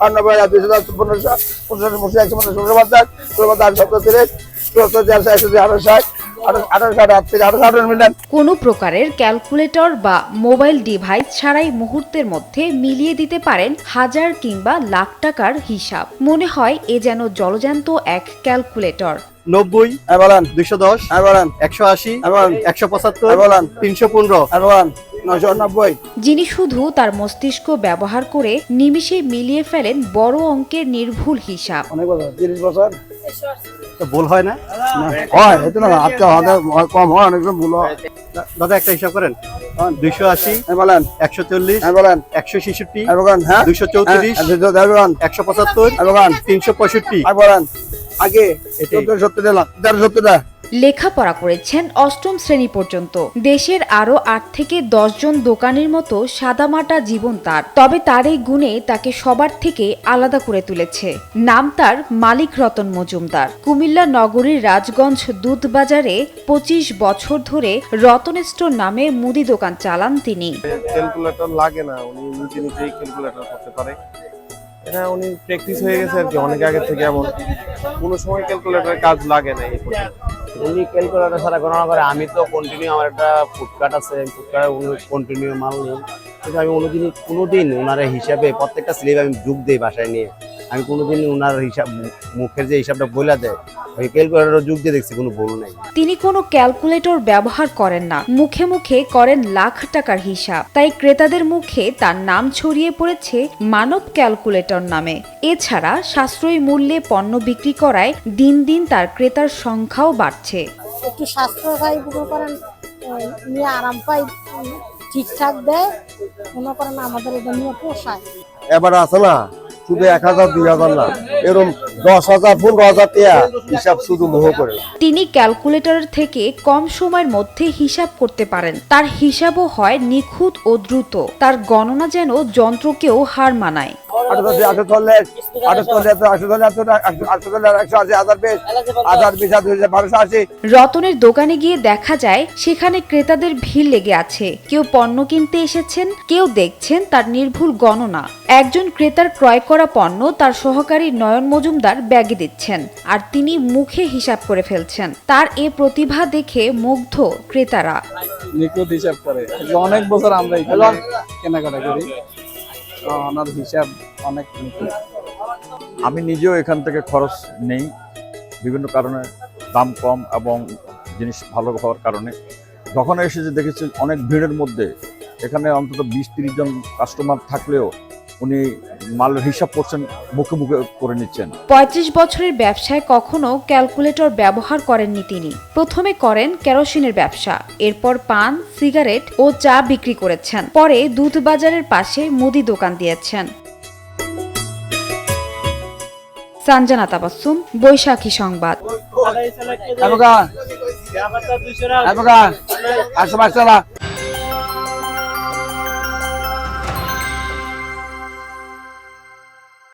আটানব্বই হাজার দুইশো দশ পনেরোশো পনেরোশো পঁচিশ একশো পনেরো ষোলো পঞ্চাশ ষোলো পঞ্চাশ সত্তর তিরিশ চুয়াত্তর চারশো একশো দুই আঠারো ষাট আঠারো ষাট আট থেকে আঠারো আঠারো মিলিয়ন কোনো প্রকারের ক্যালকুলেটর বা মোবাইল ডিভাইস ছাড়াই মুহূর্তের মধ্যে মিলিয়ে দিতে পারেন হাজার কিংবা লাখ টাকার হিসাব। মনে হয় এ যেন জলজান্ত এক ক্যালকুলেটর। নব্বই বলেন দুইশো দশ বলেন একশো আশি বলেন একশো পঁচাত্তর বলেন তিনশো পনেরো বলেন নশো নব্বই যিনি শুধু তার মস্তিষ্ক ব্যবহার করে নিমিষে মিলিয়ে ফেলেন বড় অঙ্কের নির্ভুল হিসাব। অনেক বছর তিরিশ বছর? ভুল হয় না? হয় এতে না আজকে কম হয় অনেক ভুল হয়। দাদা একটা হিসাব করেন। দুইশো আশি হ্যাঁ বলেন। একশো চল্লিশ হ্যাঁ বলেন। একশো ছেষট্টি হ্যাঁ হ্যাঁ। দুইশো চৌত্রিশ হ্যাঁ, হ্যাঁ একশো পঁচাত্তর হ্যাঁ তিনশো পঁয়ষট্টি। হ্যাঁ বলেন। আগে সত্তর লেখাপড়া করেছেন অষ্টম শ্রেণি পর্যন্ত। দেশের আরও আট থেকে জন দোকানের মতো সাদামাটা জীবন তার। তবে তার এই গুণে তাকে সবার থেকে আলাদা করে তুলেছে। নাম তার মালিক রতন মজুমদার। কুমিল্লা নগরীর রাজগঞ্জ দুধ বাজারে পঁচিশ বছর ধরে রতন স্টোর নামে মুদি দোকান চালান তিনি। ক্যালকুলেটর লাগে না, উনি নিজে নিজেই ক্যালকুলেটর করতে পারে। এটা উনি প্র্যাকটিস হয়ে গেছে আর কি, অনেক আগে থেকে এমন। কোনো সময় ক্যালকুলেটারের কাজ লাগে না এই উনি ক্যালকুলেটার ছাড়া গণনা করে, আমি তো কন্টিনিউ আমার একটা ফুটকাট আছে ফুটকাটে উনি কন্টিনিউ মাল নিই। কিন্তু আমি কোনোদিন কোনোদিন ওনার হিসাবে প্রত্যেকটা স্লিপ আমি যোগ দিই বাসায় নিয়ে। আমি কোনোদিন ওনার হিসাব মুখের যে হিসাবটা বলে দেয় ক্যালকুলেটর যোগ দিয়ে দেখছি কোনো ভুল নাই। তিনি কোনো ক্যালকুলেটর ব্যবহার করেন না। মুখে মুখে করেন লাখ টাকার হিসাব। তাই ক্রেতাদের মুখে তার নাম ছড়িয়ে পড়েছে মানব ক্যালকুলেটর নামে। এছাড়া সাশ্রয়ী মূল্যে পণ্য বিক্রি করায় দিন দিন তার ক্রেতার সংখ্যাও বাড়ছে। একটু সাশ্রয় করেন নিয়ে আরাম পাই ঠিকঠাক দেয় মনে করেন আমাদের এটা নিয়ে পোষায়। এবার আছে না। তিনি ক্যালকুলেটরের থেকে কম সময়ের মধ্যে হিসাব করতে পারেন। তার হিসাবও হয় নিখুঁত ও দ্রুত। তার গণনা যেন যন্ত্রকেও হার মানায়। রতনের দোকানে গিয়ে দেখা যায় সেখানে ক্রেতাদের ভিড় লেগে আছে। কেউ পণ্য কিনতে এসেছেন কেউ দেখছেন তার নির্ভুল গণনা। একজন ক্রেতার ক্রয় করা পণ্য তার সহকারী নয়ন মজুমদার ব্যাগে দিচ্ছেন আর তিনি মুখে হিসাব করে ফেলছেন। তার এ প্রতিভা দেখে মুগ্ধ ক্রেতারা। নিখুঁত হিসাব করে। অনেক বছর আমরা কেনাকাটা করি। ওনার হিসাব অনেক আমি নিজেও এখান থেকে খরচ নেই, বিভিন্ন কারণে দাম কম এবং জিনিস ভালো হওয়ার কারণে। যখন এসেছে দেখেছি অনেক ভিড়ের মধ্যে, এখানে অন্তত বিশ তিরিশ জন কাস্টমার থাকলেও উনি মালের হিসাব করছেন, মুখে মুখে করে নিচ্ছেন। পঁয়ত্রিশ বছরের ব্যবসায় কখনো ক্যালকুলেটর ব্যবহার করেননি তিনি। প্রথমে করেন কেরোসিনের ব্যবসা, এরপর পান, সিগারেট ও চা বিক্রি করেছেন। পরে দুধ বাজারের পাশে মুদি দোকান দিয়েছেন। সানজানা তাবাসুম বৈশাখী সংবাদ। পাঁচশো